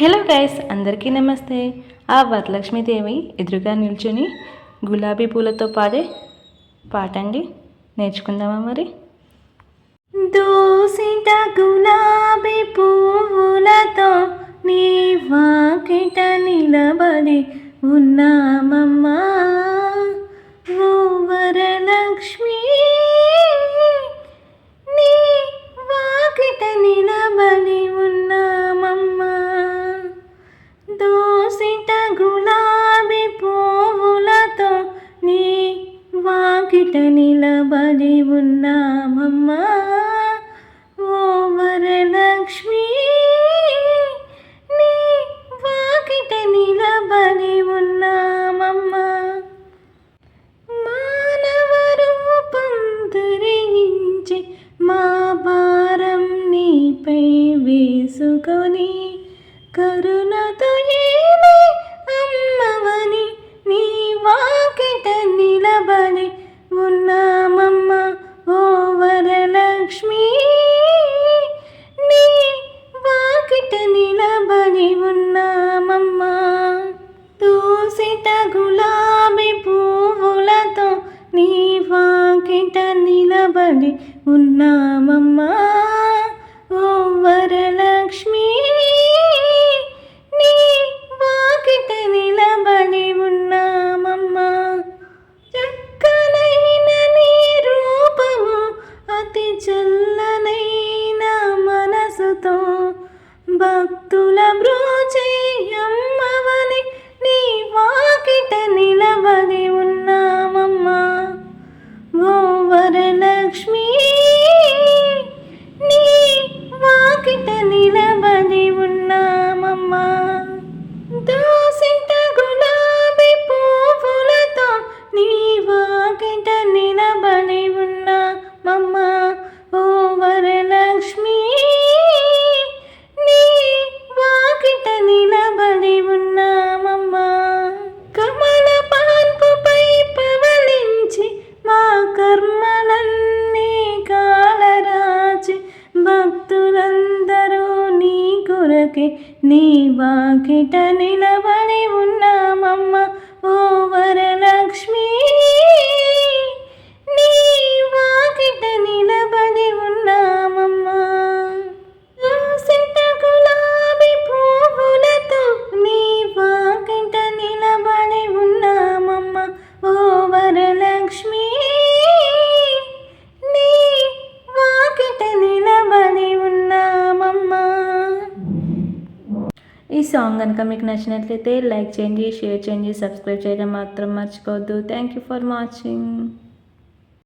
Hello guys అందరికీ నమస్తే. ఆ వరలక్ష్మీదేవి ఎదురుగా నిల్చుని గులాబీ పూలతో పాడే పాట అండి నేర్చుకుందామా మరి? దూసిట గులాబీ పువ్వులతో నీ వాకిట నిలబడి ఉన్నామమ్మా. వాకిట నిలబడి ఉన్నామమ్మా. ఓ వరలక్ష్మి నీ వాకిట నిలబడి ఉన్నామమ్మా. మానవ రూపం ధరించి మా భారం నీపై వేసుకొని కరుణతో ఏ వాకిట నిలబడి ఉన్నామమ్మా. ఓ వరలక్ష్మి నీ వాకిట నిలబడి ఉన్నామమ్మా. చక్కనైన నీ రూపము అతి చల్లనైన మనసుతో భక్తుల బ్రోచేయ వాకిట కొరకే నీ వాకిట నిలబడి ఉన్నామమ్మ. ఓ వరలక్ష్మి నీ వాకిట నిలబడి ఉన్నామమ్మా. దోసిట గులాబీ పువ్వులతో నీ వాకిట నిలబడి ఉన్నామమ్మ. ఓ వరలక్ష్మి సాంగ్ కనుక మీకు నచ్చినట్లయితే లైక్ చేయండి షేర్ చేయండి సబ్స్క్రైబ్ చేయడం మాత్రం మర్చిపోవద్దు. Thank you for watching